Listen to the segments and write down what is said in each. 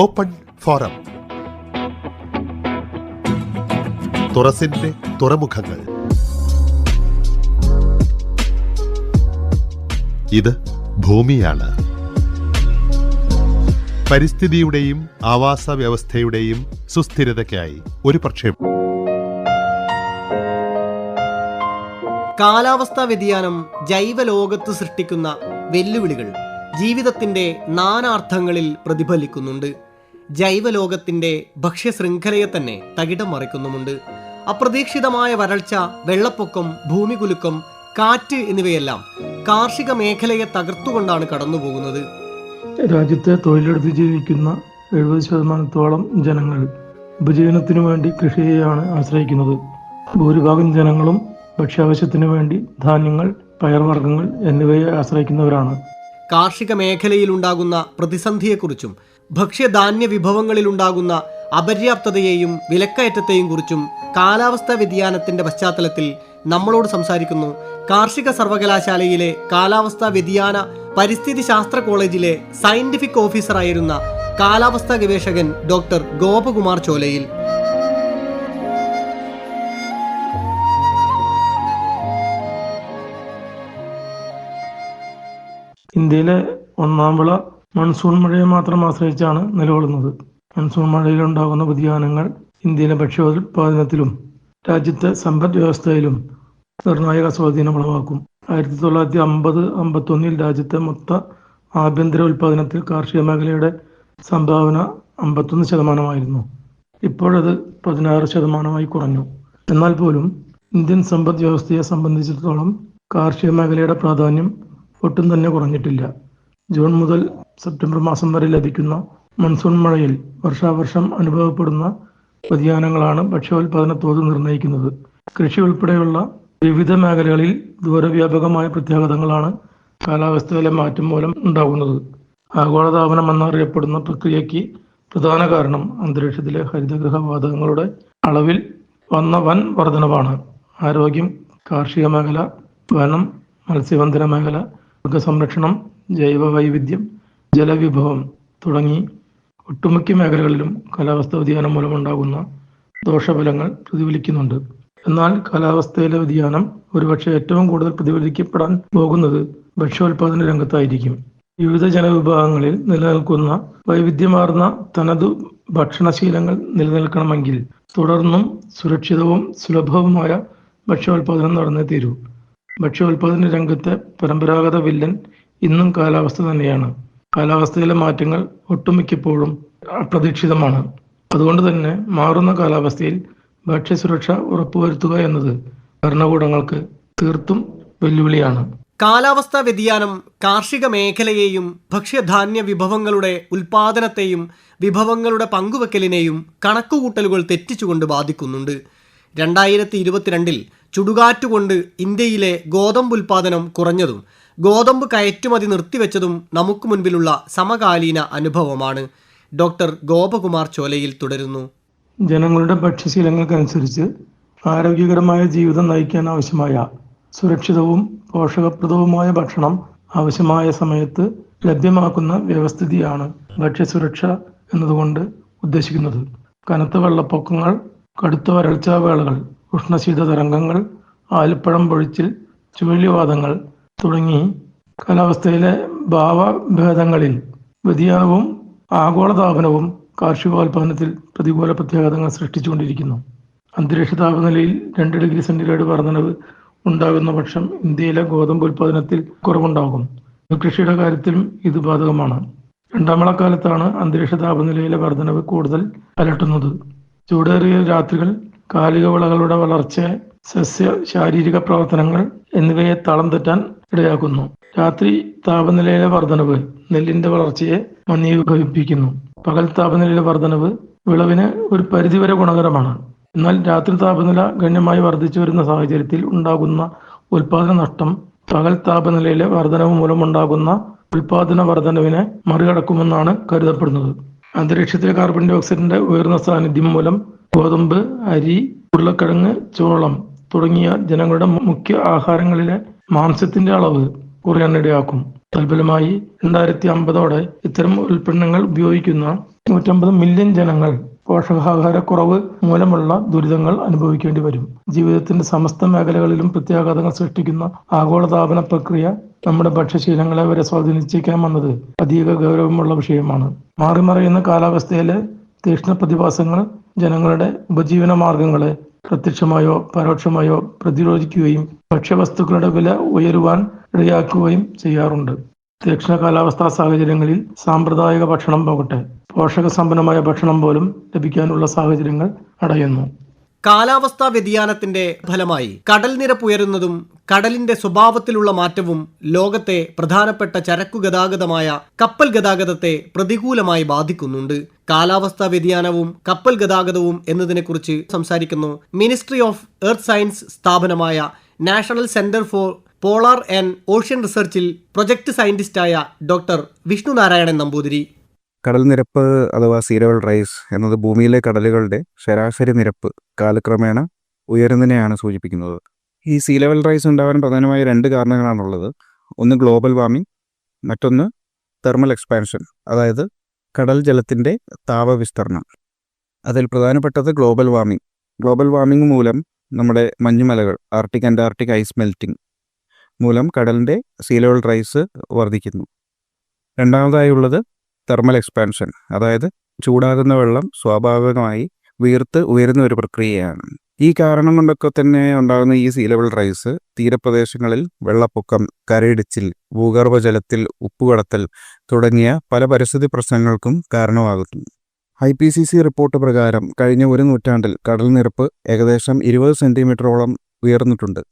Open forum. തുറസിന്റെ തുറമുഖങ്ങൾ. ഇത് ഭൂമിയാണ്. പരിസ്ഥിതിയുടെയും ആവാസ വ്യവസ്ഥയുടെയും സുസ്ഥിരതയ്ക്കായി ഒരു പ്രക്ഷേപം കാലാവസ്ഥാ വ്യതിയാനം ജൈവലോകത്ത് സൃഷ്ടിക്കുന്ന വെല്ലുവിളികൾ ജീവിതത്തിന്റെ നാനാർത്ഥങ്ങളിൽ പ്രതിഫലിക്കുന്നുണ്ട്. ജൈവലോകത്തിന്റെ ഭക്ഷ്യശൃംഖലയെ തന്നെ തകിടം മറിക്കുന്നുമുണ്ട്. അപ്രതീക്ഷിതമായ വരൾച്ച വെള്ളപ്പൊക്കം ഭൂമികുലുക്കം കാറ്റ് എന്നിവയെല്ലാം കാർഷിക മേഖലയെ തകർത്തുകൊണ്ടാണ് കടന്നുപോകുന്നത്. രാജ്യത്തെ തൊഴിലെടുത്ത് ജീവിക്കുന്ന എഴുപത് ശതമാനത്തോളം ജനങ്ങൾ ഉപജീവനത്തിനു വേണ്ടി കൃഷിയെയാണ് ആശ്രയിക്കുന്നത്. ഭൂരിഭാഗം ജനങ്ങളും ഭക്ഷ്യാവശ്യത്തിനു വേണ്ടി ധാന്യങ്ങൾ പയർവർഗങ്ങൾ എന്നിവയെ ആശ്രയിക്കുന്നവരാണ്. കാർഷിക മേഖലയിലുണ്ടാകുന്ന പ്രതിസന്ധിയെക്കുറിച്ചും ഭക്ഷ്യധാന്യ വിഭവങ്ങളിലുണ്ടാകുന്ന അപര്യാപ്തതയെയും വിലക്കയറ്റത്തെയും കുറിച്ചും കാലാവസ്ഥാ വ്യതിയാനത്തിന്റെ പശ്ചാത്തലത്തിൽ നമ്മളോട് സംസാരിക്കുന്നു കാർഷിക സർവകലാശാലയിലെ കാലാവസ്ഥാ വ്യതിയാന പരിസ്ഥിതി ശാസ്ത്ര കോളേജിലെ സയന്റിഫിക് ഓഫീസറായിരുന്ന കാലാവസ്ഥാ ഗവേഷകൻ ഡോക്ടർ ഗോപകുമാർ ചോലയിൽ. ഇന്ത്യയിലെ ഒന്നാം വിള മൺസൂൺ മഴയെ മാത്രം ആശ്രയിച്ചാണ് നിലകൊള്ളുന്നത്. മൺസൂൺ മഴയിലുണ്ടാകുന്ന വ്യതിയാനങ്ങൾ ഇന്ത്യയിലെ ഭക്ഷ്യോത്പാദനത്തിലും രാജ്യത്തെ സമ്പദ് വ്യവസ്ഥയിലും നിർണായക സ്വാധീനം ഉളവാക്കും. ആയിരത്തി തൊള്ളായിരത്തി അമ്പത് അമ്പത്തൊന്നിൽ രാജ്യത്തെ മൊത്ത ആഭ്യന്തര ഉൽപാദനത്തിൽ കാർഷിക മേഖലയുടെ സംഭാവന അമ്പത്തൊന്ന് ശതമാനമായിരുന്നു. ഇപ്പോഴത് പതിനാറ് ശതമാനമായി കുറഞ്ഞു. എന്നാൽ പോലും ഇന്ത്യൻ സമ്പദ് വ്യവസ്ഥയെ സംബന്ധിച്ചിടത്തോളം കാർഷിക മേഖലയുടെ പ്രാധാന്യം ഒട്ടും തന്നെ കുറഞ്ഞിട്ടില്ല. ജൂൺ മുതൽ സെപ്റ്റംബർ മാസം വരെ ലഭിക്കുന്ന മൺസൂൺ മഴയിൽ വർഷാവർഷം അനുഭവപ്പെടുന്ന വ്യതിയാനങ്ങളാണ് ഭക്ഷ്യോൽപാദന തോത് നിർണയിക്കുന്നത്. കൃഷി ഉൾപ്പെടെയുള്ള വിവിധ മേഖലകളിൽ ദൂരവ്യാപകമായ പ്രത്യാഘാതങ്ങളാണ് കാലാവസ്ഥയിലെ മാറ്റം മൂലം ഉണ്ടാകുന്നത്. ആഗോളതാപനം എന്നറിയപ്പെടുന്ന പ്രക്രിയയ്ക്ക് പ്രധാന കാരണം അന്തരീക്ഷത്തിലെ ഹരിതഗൃഹ വാതകങ്ങളുടെ അളവിൽ വന്ന വൻ വർധനവാണ്. ആരോഗ്യം കാർഷിക മേഖല വനം മത്സ്യബന്ധന മേഖല മൃഗസംരക്ഷണം ജൈവ വൈവിധ്യം ജലവിഭവം തുടങ്ങി ഒട്ടുമിക്ക മേഖലകളിലും കാലാവസ്ഥ വ്യതിയാനം മൂലമുണ്ടാകുന്ന ദോഷഫലങ്ങൾ പ്രതിഫലിക്കുന്നുണ്ട്. എന്നാൽ കാലാവസ്ഥയിലെ വ്യതിയാനം ഒരുപക്ഷെ ഏറ്റവും കൂടുതൽ പ്രതിഫലിക്കപ്പെടാൻ പോകുന്നത് ഭക്ഷ്യോൽപാദന രംഗത്തായിരിക്കും. വിവിധ ജനവിഭാഗങ്ങളിൽ നിലനിൽക്കുന്ന വൈവിധ്യമാർന്ന തനതു ഭക്ഷണശീലങ്ങൾ നിലനിൽക്കണമെങ്കിൽ തുടർന്നും സുരക്ഷിതവും സുലഭവുമായ ഭക്ഷ്യോൽപാദനം നടന്നേ തീരൂ. ഭക്ഷ്യോൽപാദന രംഗത്തെ പരമ്പരാഗത വില്ലൻ ഇന്നും കാലാവസ്ഥ തന്നെയാണ്. കാലാവസ്ഥയിലെ മാറ്റങ്ങൾ ഒട്ടുമിക്കപ്പോഴും അപ്രതീക്ഷിതമാണ്. അതുകൊണ്ട് തന്നെ മാറുന്ന കാലാവസ്ഥയിൽ ഭക്ഷ്യസുരക്ഷ ഉറപ്പുവരുത്തുക എന്നത് ഭരണകൂടങ്ങൾക്ക് തീർത്തും വെല്ലുവിളിയാണ്. കാലാവസ്ഥാ വ്യതിയാനം കാർഷിക മേഖലയെയും ഭക്ഷ്യധാന്യ വിഭവങ്ങളുടെ ഉൽപാദനത്തെയും വിഭവങ്ങളുടെ പങ്കുവെക്കലിനെയും കണക്കുകൂട്ടലുകൾ തെറ്റിച്ചുകൊണ്ട് ബാധിക്കുന്നുണ്ട്. രണ്ടായിരത്തി ഇരുപത്തിരണ്ടിൽ ചുടുകാറ്റുകൊണ്ട് ഇന്ത്യയിലെ ഗോതമ്പ് ഉൽപാദനം കുറഞ്ഞതും ഗോതമ്പ് കയറ്റുമതി നിർത്തിവെച്ചതും നമുക്ക് മുൻപിലുള്ള സമകാലീന അനുഭവമാണ്. ഡോക്ടർ ഗോപകുമാർ ചോലയിൽ തുടരുന്നു. ജനങ്ങളുടെ ഭക്ഷ്യശീലങ്ങൾക്കനുസരിച്ച് ആരോഗ്യകരമായ ജീവിതം നയിക്കാൻ ആവശ്യമായ സുരക്ഷിതവും പോഷകപ്രദവുമായ ഭക്ഷണം ആവശ്യമായ സമയത്ത് ലഭ്യമാക്കുന്ന വ്യവസ്ഥിതിയാണ് ഭക്ഷ്യസുരക്ഷ എന്നതുകൊണ്ട് ഉദ്ദേശിക്കുന്നത്. കനത്ത വെള്ളപ്പൊക്കങ്ങൾ കടുത്ത വരൾച്ചാ വേളകൾ ഉഷ്ണശീത തരംഗങ്ങൾ ആലിപ്പഴം പൊഴിച്ചിൽ ചുഴലിവാദങ്ങൾ തുടങ്ങി കാലാവസ്ഥയിലെ ഭാവഭേദങ്ങളിൽ വ്യതിയാനവും ആഗോളതാപനവും കാർഷികോൽപാദനത്തിൽ പ്രതികൂല പ്രത്യാഘാതങ്ങൾ സൃഷ്ടിച്ചുകൊണ്ടിരിക്കുന്നു. അന്തരീക്ഷ താപനിലയിൽ രണ്ട് ഡിഗ്രി സെന്റിഗ്രേഡ് വർധനവ് ഉണ്ടാകുന്ന പക്ഷം ഇന്ത്യയിലെ ഗോതമ്പ് ഉൽപാദനത്തിൽ കുറവുണ്ടാകും. കൃഷിയുടെ കാര്യത്തിലും ഇത് ബാധകമാണ്. രണ്ടാം വിളക്കാലത്താണ് അന്തരീക്ഷ താപനിലയിലെ വർധനവ് കൂടുതൽ അലട്ടുന്നത്. ചൂടേറിയ രാത്രികൾ കാലിക വിളകളുടെ വളർച്ച സസ്യ ശാരീരിക പ്രവർത്തനങ്ങൾ എന്നിവയെ തളം തെറ്റാൻ ഇടയാക്കുന്നു. രാത്രി താപനിലയിലെ വർധനവ് നെല്ലിന്റെ വളർച്ചയെ മന്ദീഭവിപ്പിക്കുന്നു പകൽ താപനിലയിലെ വർധനവ് വിളവിന് ഒരു പരിധിവരെ ഗുണകരമാണ്. എന്നാൽ രാത്രി താപനില ഗണ്യമായി വർദ്ധിച്ചു വരുന്ന സാഹചര്യത്തിൽ ഉണ്ടാകുന്ന ഉൽപാദന നഷ്ടം പകൽ താപനിലയിലെ വർധനവ് മൂലമുണ്ടാകുന്ന ഉൽപാദന വർധനവിനെ മറികടക്കുമെന്നാണ് കരുതപ്പെടുന്നത്. അന്തരീക്ഷത്തിലെ കാർബൺ ഡൈ ഓക്സൈഡിന്റെ ഉയർന്ന സാന്നിധ്യം മൂലം ഗോതമ്പ് അരി ഉരുളക്കിഴങ്ങ് ചോളം തുടങ്ങിയ ജനങ്ങളുടെ മുഖ്യ ആഹാരങ്ങളിലെ മാംസത്തിന്റെ അളവ് കുറയാനിടയാക്കും തൽഫലമായി രണ്ടായിരത്തി അമ്പതോടെ ഇത്തരം ഉൽപ്പന്നങ്ങൾ ഉപയോഗിക്കുന്ന നൂറ്റമ്പത് മില്യൺ ജനങ്ങൾ പോഷകാഹാരക്കുറവ് മൂലമുള്ള ദുരിതങ്ങൾ അനുഭവിക്കേണ്ടി വരും. ജീവിതത്തിന്റെ സമസ്ത മേഖലകളിലും പ്രത്യാഘാതങ്ങൾ സൃഷ്ടിക്കുന്ന ആഗോളതാപന പ്രക്രിയ നമ്മുടെ ഭക്ഷ്യശീലങ്ങളെ വരെ സ്വാധീനിച്ചേക്കാമെന്നത് അധിക ഗൗരവമുള്ള വിഷയമാണ്. മാറിമറിയുന്ന കാലാവസ്ഥയിലെ തീക്ഷ്ണ പ്രതിഭാസങ്ങൾ ജനങ്ങളുടെ ഉപജീവന മാർഗങ്ങളെ പ്രത്യക്ഷമായോ പരോക്ഷമായോ പ്രതിരോധിക്കുകയും ഭക്ഷ്യവസ്തുക്കളുടെ വില ഉയരുവാൻ ഇടയാക്കുകയും ചെയ്യാറുണ്ട്. ദക്ഷിണ കാലാവസ്ഥാ സാഹചര്യങ്ങളിൽ സാമ്പ്രദായിക ഭക്ഷണം പോകട്ടെ. പോഷകസമ്പന്നമായ ഭക്ഷണം പോലും ലഭിക്കാനുള്ള സാഹചര്യങ്ങൾ അടയുന്നു. കാലാവസ്ഥാ വ്യതിയാനത്തിന്റെ ഫലമായി കടൽ നിരപ്പ് ഉയരുന്നതും കടലിന്റെ സ്വഭാവത്തിലുള്ള മാറ്റവും ലോകത്തെ പ്രധാനപ്പെട്ട ചരക്കു ഗതാഗതമായ കപ്പൽ ഗതാഗതത്തെ പ്രതികൂലമായി ബാധിക്കുന്നുണ്ട്. കാലാവസ്ഥാ വ്യതിയാനവും കപ്പൽ ഗതാഗതവും എന്നതിനെക്കുറിച്ച് സംസാരിക്കുന്നു മിനിസ്ട്രി ഓഫ് എർത്ത് സയൻസ് സ്ഥാപനമായ national centre for polar and ocean റിസർച്ചിൽ project സയന്റിസ്റ്റായ ഡോക്ടർ വിഷ്ണു നാരായണൻ നമ്പൂതിരി. കടൽ നിരപ്പ് അഥവാ സീ ലെവൽ റൈസ് എന്നത് ഭൂമിയിലെ കടലുകളുടെ ശരാശരി നിരപ്പ് കാലക്രമേണ ഉയരുന്നതിനെയാണ് സൂചിപ്പിക്കുന്നത്. ഈ സീ ലെവൽ റൈസ് ഉണ്ടാവാൻ പ്രധാനമായ രണ്ട് കാരണങ്ങളാണുള്ളത്. ഒന്ന് ഗ്ലോബൽ വാർമിംഗ് മറ്റൊന്ന് തെർമൽ എക്സ്പാൻഷൻ അതായത് കടൽ ജലത്തിന്റെ താപവിസ്തരണം. അതിൽ പ്രധാനപ്പെട്ടത് ഗ്ലോബൽ വാർമിംഗ്. ഗ്ലോബൽ വാർമിംഗ് മൂലം നമ്മുടെ മഞ്ഞുമലകൾ ആർട്ടിക് അന്റാർട്ടിക് ഐസ് മെൽറ്റിംഗ് മൂലം കടലിന്റെ സീ ലെവൽ റൈസ് വർദ്ധിക്കുന്നു. രണ്ടാമതായുള്ളത് തെർമൽ എക്സ്പാൻഷൻ അതായത് ചൂടാകുന്ന വെള്ളം സ്വാഭാവികമായി വീർത്ത് ഉയരുന്ന ഒരു പ്രക്രിയയാണ്. ഈ കാരണം കൊണ്ടൊക്കെ തന്നെ ഉണ്ടാകുന്ന ഈ സീ ലെവൽ റൈസ് തീരപ്രദേശങ്ങളിൽ വെള്ളപ്പൊക്കം കരയിടിച്ചിൽ ഭൂഗർഭജലത്തിൽ ഉപ്പുകടത്തൽ തുടങ്ങിയ പല പരിസ്ഥിതി പ്രശ്നങ്ങൾക്കും കാരണമാകുന്നു. I P C C report പ്രകാരം കഴിഞ്ഞ ഒരു നൂറ്റാണ്ടിൽ കടൽ നിരപ്പ് ഏകദേശം ഇരുപത് സെന്റിമീറ്ററോളം ഉയർന്നിട്ടുണ്ട്.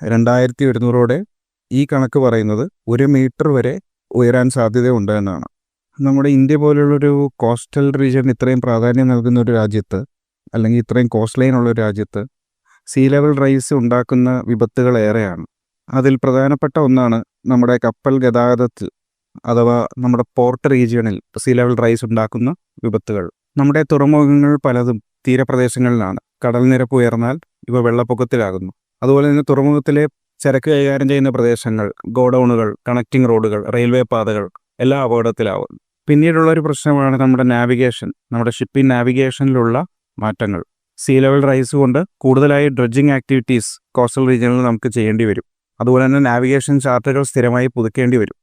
രണ്ടായിരത്തി ഒരുന്നൂറോടെ ഈ കണക്ക് പറയുന്നത് ഒരു മീറ്റർ വരെ ഉയരാൻ സാധ്യതയുണ്ട് എന്നാണ്. നമ്മുടെ ഇന്ത്യ പോലുള്ളൊരു കോസ്റ്റൽ റീജിയൻ ഇത്രയും പ്രാധാന്യം നൽകുന്ന ഒരു രാജ്യത്ത് അല്ലെങ്കിൽ ഇത്രയും കോസ്റ്റ് ലൈൻ ഉള്ള ഒരു രാജ്യത്ത് സീ ലെവൽ റൈസ് ഉണ്ടാക്കുന്ന വിപത്തുകൾ ഏറെയാണ്. അതിൽ പ്രധാനപ്പെട്ട ഒന്നാണ് നമ്മുടെ കപ്പൽ ഗതാഗതത്തിൽ അഥവാ നമ്മുടെ പോർട്ട് റീജിയണിൽ സീ ലെവൽ റൈസ് ഉണ്ടാക്കുന്ന വിപത്തുകൾ. നമ്മുടെ തുറമുഖങ്ങൾ പലതും തീരപ്രദേശങ്ങളിലാണ്. കടൽ നിരപ്പ് ഉയർന്നാൽ ഇവ വെള്ളപ്പൊക്കത്തിലാകുന്നു. അതുപോലെ തന്നെ തുറമുഖത്തിലെ ചരക്ക് കൈകാര്യം ചെയ്യുന്ന പ്രദേശങ്ങൾ ഗോഡൗണുകൾ കണക്റ്റിംഗ് റോഡുകൾ റെയിൽവേ പാതകൾ എല്ലാം അപകടത്തിലാവും പിന്നീടുള്ള ഒരു പ്രശ്നമാണ് നമ്മുടെ നാവിഗേഷൻ. നമ്മുടെ ഷിപ്പിംഗ് നാവിഗേഷനിലുള്ള മാറ്റങ്ങൾ. സീ ലെവൽ റൈസ് കൊണ്ട് കൂടുതലായി ഡ്രഡ്ജിങ് ആക്ടിവിറ്റീസ് കോസ്റ്റൽ റീജിയനിൽ നമുക്ക് ചെയ്യേണ്ടി വരും. അതുപോലെ തന്നെ നാവിഗേഷൻ ചാർട്ടുകൾ സ്ഥിരമായി പുതുക്കേണ്ടി വരും.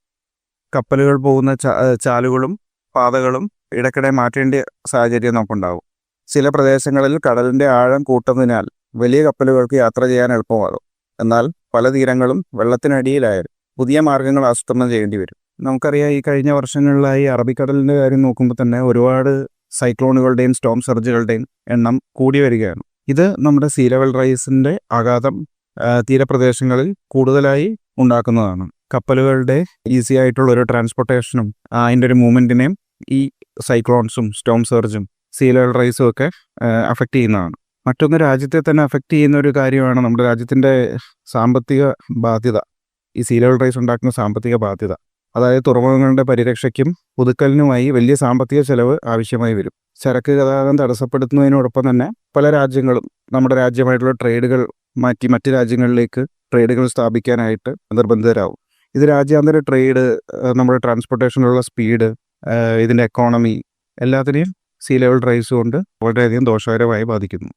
കപ്പലുകൾ പോകുന്ന ചാലുകളും പാതകളും ഇടയ്ക്കിടെ മാറ്റേണ്ട സാഹചര്യം നമുക്കുണ്ടാകും ചില പ്രദേശങ്ങളിൽ കടലിന്റെ ആഴം കൂട്ടുന്നതിനാൽ വലിയ കപ്പലുകൾക്ക് യാത്ര ചെയ്യാൻ എളുപ്പമാകും. എന്നാൽ പല തീരങ്ങളും വെള്ളത്തിനടിയിലായാലും പുതിയ മാർഗങ്ങൾ ആസൂത്രണം ചെയ്യേണ്ടി വരും. നമുക്കറിയാം ഈ കഴിഞ്ഞ വർഷങ്ങളിലായി അറബിക്കടലിന്റെ കാര്യം നോക്കുമ്പോൾ തന്നെ ഒരുപാട് സൈക്ലോണുകളുടെയും സ്റ്റോം സർജുകളുടെയും എണ്ണം കൂടി വരികയാണ്. ഇത് നമ്മുടെ സീ ലെവൽ റൈസിന്റെ ആഘാതം തീരപ്രദേശങ്ങളിൽ കൂടുതലായി ഉണ്ടാക്കുന്നതാണ്. കപ്പലുകളുടെ ഈസി ആയിട്ടുള്ള ഒരു ട്രാൻസ്പോർട്ടേഷനും അതിന്റെ ഒരു മൂവ്മെന്റിനെയും ഈ സൈക്ലോൺസും സ്റ്റോം സർജും സീ ലെവൽ റൈസും ഒക്കെ അഫക്റ്റ് ചെയ്യുന്നതാണ്. മറ്റൊന്ന് രാജ്യത്തെ തന്നെ അഫക്റ്റ് ചെയ്യുന്ന ഒരു കാര്യമാണ് നമ്മുടെ രാജ്യത്തിന്റെ സാമ്പത്തിക ബാധ്യത. ഈ സീ ലെവൽ റൈസ് ഉണ്ടാക്കുന്ന സാമ്പത്തിക ബാധ്യത. അതായത് തുറമുഖങ്ങളുടെ പരിരക്ഷയ്ക്കും പുതുക്കലിനുമായി വലിയ സാമ്പത്തിക ചെലവ് ആവശ്യമായി വരും. ചരക്ക് ഗതാഗതം തടസ്സപ്പെടുത്തുന്നതിനോടൊപ്പം തന്നെ പല രാജ്യങ്ങളും നമ്മുടെ രാജ്യമായിട്ടുള്ള ട്രേഡുകൾ മാറ്റി മറ്റ് രാജ്യങ്ങളിലേക്ക് ട്രേഡുകൾ സ്ഥാപിക്കാനായിട്ട് നിർബന്ധിതരാകും ഇത് രാജ്യാന്തര ട്രേഡ് നമ്മുടെ ട്രാൻസ്പോർട്ടേഷനിലുള്ള സ്പീഡ് ഇതിന്റെ എക്കോണമി എല്ലാത്തിനെയും സീ ലെവൽ റൈസ് കൊണ്ട് വളരെയധികം ദോഷകരമായി ബാധിക്കുന്നു.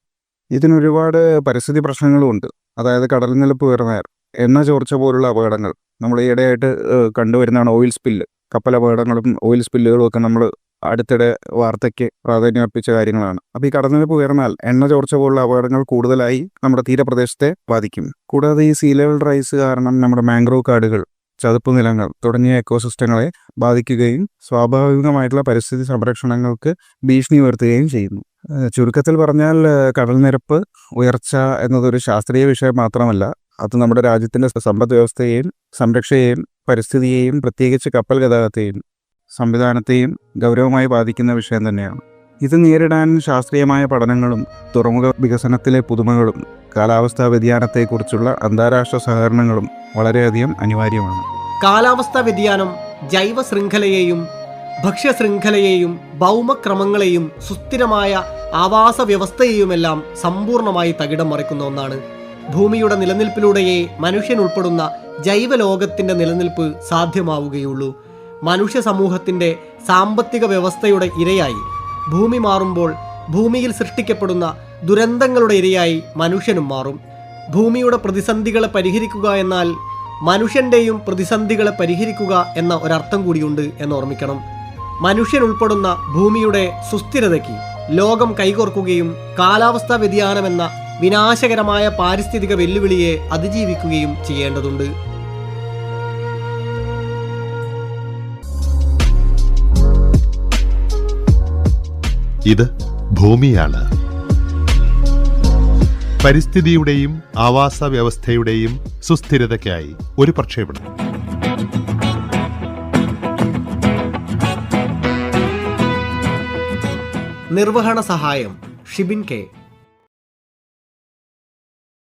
ഇതിനൊരുപാട് പരിസ്ഥിതി പ്രശ്നങ്ങളും ഉണ്ട്. അതായത് കടൽ നിലപ്പ് ഉയർന്നയർ എണ്ണ ചോർച്ച പോലുള്ള അപകടങ്ങൾ നമ്മൾ ഈയിടെയായിട്ട് കണ്ടുവരുന്നതാണ് ഓയിൽ സ്പില്ല്. കപ്പലപകടങ്ങളും ഓയിൽ സ്പില്ലുകളും ഒക്കെ നമ്മൾ അടുത്തിടെ വാർത്തയ്ക്ക് പ്രാധാന്യം അർപ്പിച്ച കാര്യങ്ങളാണ്. അപ്പോൾ ഈ കടന്നിരപ്പ് ഉയർന്നാൽ എണ്ണ ചോർച്ച പോലുള്ള അപകടങ്ങൾ കൂടുതലായി നമ്മുടെ തീരപ്രദേശത്തെ ബാധിക്കും. കൂടാതെ ഈ സീ ലെവൽ റൈസ് കാരണം നമ്മുടെ മാംഗ്രോവ് കാടുകൾ ചതുപ്പ് നിലങ്ങൾ തുടങ്ങിയ എക്കോസിസ്റ്റങ്ങളെ ബാധിക്കുകയും സ്വാഭാവികമായിട്ടുള്ള പരിസ്ഥിതി സംരക്ഷണങ്ങൾക്ക് ഭീഷണി ഉയർത്തുകയും ചെയ്യുന്നു. ചുരുക്കത്തിൽ പറഞ്ഞാൽ കടൽനിരപ്പ് കടൽ നിരപ്പ് ഉയർച്ച എന്നതൊരു ശാസ്ത്രീയ വിഷയം മാത്രമല്ല അത് നമ്മുടെ രാജ്യത്തിന്റെ സമ്പദ് വ്യവസ്ഥയെയും സംരക്ഷയെയും പരിസ്ഥിതിയെയും പ്രത്യേകിച്ച് കപ്പൽ ഗതാഗതത്തെയും സംവിധാനത്തെയും ഗൗരവമായി ബാധിക്കുന്ന വിഷയം തന്നെയാണ്. ഇത് നേരിടാൻ ശാസ്ത്രീയമായ പഠനങ്ങളും തുറമുഖ വികസനത്തിലെ പുതുമകളും കാലാവസ്ഥാ വ്യതിയാനത്തെക്കുറിച്ചുള്ള അന്താരാഷ്ട്ര സഹകരണങ്ങളും വളരെയധികം അനിവാര്യമാണ്. കാലാവസ്ഥാ വ്യതിയാനം ജൈവ ശൃംഖലയെയും ഭക്ഷ്യശൃംഖലയെയും ഭൗമക്രമങ്ങളെയും സുസ്ഥിരമായ ആവാസ വ്യവസ്ഥയെയുമെല്ലാം സമ്പൂർണമായി തകിടം മറിക്കുന്ന ഒന്നാണ് ഭൂമിയുടെ നിലനിൽപ്പിലൂടെയേ മനുഷ്യൻ ഉൾപ്പെടുന്ന ജൈവലോകത്തിന്റെ നിലനിൽപ്പ് സാധ്യമാവുകയുള്ളൂ. മനുഷ്യ സമൂഹത്തിന്റെ സാമ്പത്തിക വ്യവസ്ഥയുടെ ഇരയായി ഭൂമി മാറുമ്പോൾ ഭൂമിയിൽ സൃഷ്ടിക്കപ്പെടുന്ന ദുരന്തങ്ങളുടെ ഇരയായി മനുഷ്യനും മാറും. ഭൂമിയുടെ പ്രതിസന്ധികളെ പരിഹരിക്കുക എന്നാൽ മനുഷ്യന്റെയും പ്രതിസന്ധികളെ പരിഹരിക്കുക എന്ന ഒരർത്ഥം കൂടിയുണ്ട് എന്ന് ഓർമ്മിക്കണം മനുഷ്യൻ ഉൾപ്പെടുന്ന ഭൂമിയുടെ സുസ്ഥിരതയ്ക്ക് ലോകം കൈകോർക്കുകയും കാലാവസ്ഥാ വ്യതിയാനമെന്ന വിനാശകരമായ പാരിസ്ഥിതിക വെല്ലുവിളിയെ അതിജീവിക്കുകയും ചെയ്യേണ്ടതുണ്ട്. ഇത് ഭൂമിയാണ്. പരിസ്ഥിതിയുടെയും ആവാസ വ്യവസ്ഥയുടെയും സുസ്ഥിരതയ്ക്കായി ഒരു പ്രക്ഷേപണം. നിർവഹണ സഹായം ഷിബിൻ കെ.